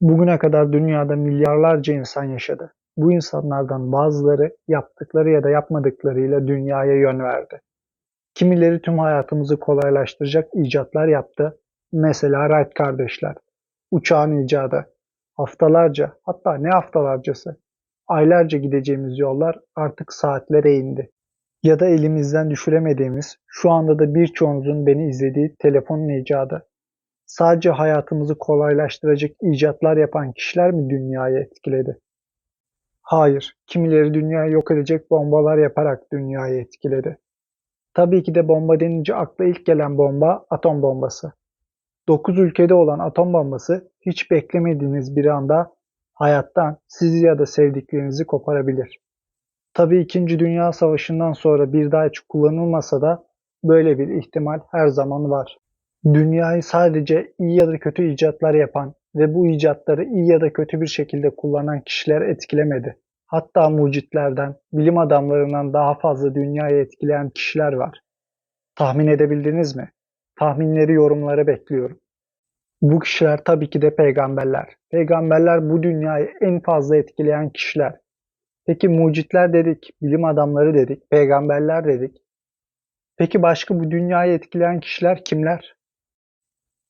Bugüne kadar dünyada milyarlarca insan yaşadı. Bu insanlardan bazıları yaptıkları ya da yapmadıklarıyla dünyaya yön verdi. Kimileri tüm hayatımızı kolaylaştıracak icatlar yaptı. Mesela Wright kardeşler. Uçağın icadı. Haftalarca, hatta ne haftalarcası, aylarca gideceğimiz yollar artık saatlere indi. Ya da elimizden düşüremediğimiz, şu anda da birçoğunuzun beni izlediği telefonun icadı. Sadece hayatımızı kolaylaştıracak icatlar yapan kişiler mi dünyayı etkiledi? Hayır, kimileri dünyayı yok edecek bombalar yaparak dünyayı etkiledi. Tabii ki de bomba denince akla ilk gelen bomba atom bombası. 9 ülkede olan atom bombası hiç beklemediğiniz bir anda hayattan sizi ya da sevdiklerinizi koparabilir. Tabii 2. Dünya Savaşı'ndan sonra bir daha hiç kullanılmasa da böyle bir ihtimal her zaman var. Dünyayı sadece iyi ya da kötü icatlar yapan ve bu icatları iyi ya da kötü bir şekilde kullanan kişiler etkilemedi. Hatta mucitlerden, bilim adamlarından daha fazla dünyayı etkileyen kişiler var. Tahmin edebildiniz mi? Tahminleri yorumlara bekliyorum. Bu kişiler tabii ki de peygamberler. Peygamberler bu dünyayı en fazla etkileyen kişiler. Peki mucitler dedik, bilim adamları dedik, peygamberler dedik. Peki başka bu dünyayı etkileyen kişiler kimler?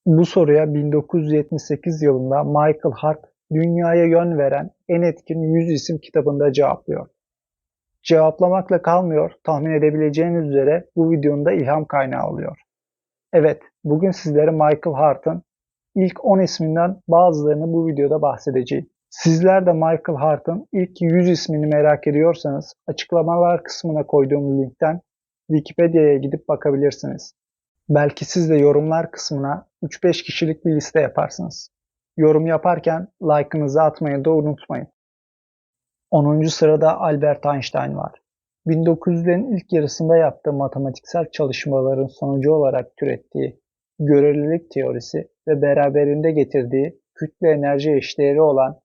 Bu soruya 1978 yılında Michael Hart Dünyaya Yön Veren En Etkin 100 İsim kitabında cevaplıyor. Cevaplamakla kalmıyor, tahmin edebileceğiniz üzere bu videonun da ilham kaynağı oluyor. Evet, bugün sizlere Michael Hart'ın ilk 10 isminden bazılarını bu videoda bahsedeceğim. Sizler de Michael Hart'ın ilk 100 ismini merak ediyorsanız açıklamalar kısmına koyduğum linkten Wikipedia'ya gidip bakabilirsiniz. Belki siz de yorumlar kısmına 3-5 kişilik bir liste yaparsınız. Yorum yaparken like'ınızı atmayı da unutmayın. 10. sırada Albert Einstein var. 1900'lerin ilk yarısında yaptığı matematiksel çalışmaların sonucu olarak türettiği görelilik teorisi ve beraberinde getirdiği kütle enerji eşdeğeri olan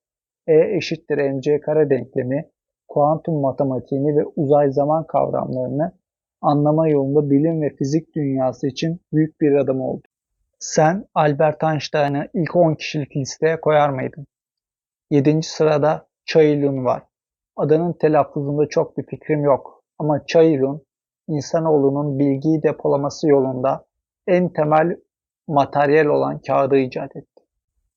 E eşittir mc kare denklemi, kuantum matematiğini ve uzay zaman kavramlarını anlama yolunda bilim ve fizik dünyası için büyük bir adım oldu. Sen Albert Einstein'ı ilk 10 kişilik listeye koyar mıydın? 7. sırada Chai Lun var. Adının telaffuzunda çok bir fikrim yok ama Chai Lun, insanoğlunun bilgiyi depolaması yolunda en temel materyal olan kağıdı icat etti.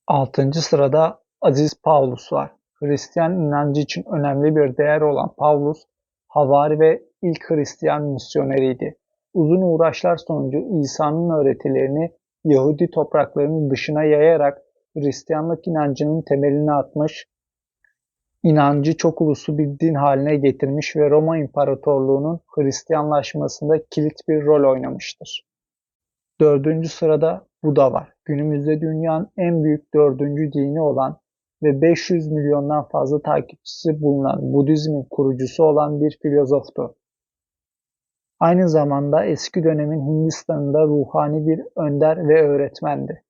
6. sırada Aziz Paulus var. Hristiyan inancı için önemli bir değer olan Paulus, havari ve ilk Hristiyan misyoneriydi. Uzun uğraşlar sonucu İsa'nın öğretilerini Yahudi topraklarının dışına yayarak Hristiyanlık inancının temelini atmış, inancı çok uluslu bir din haline getirmiş ve Roma İmparatorluğu'nun Hristiyanlaşmasında kilit bir rol oynamıştır. Dördüncü sırada Buda var. Günümüzde dünyanın en büyük dördüncü dini olan ve 500 milyondan fazla takipçisi bulunan Budizmin kurucusu olan bir filozoftu. Aynı zamanda eski dönemin Hindistan'ında ruhani bir önder ve öğretmendi.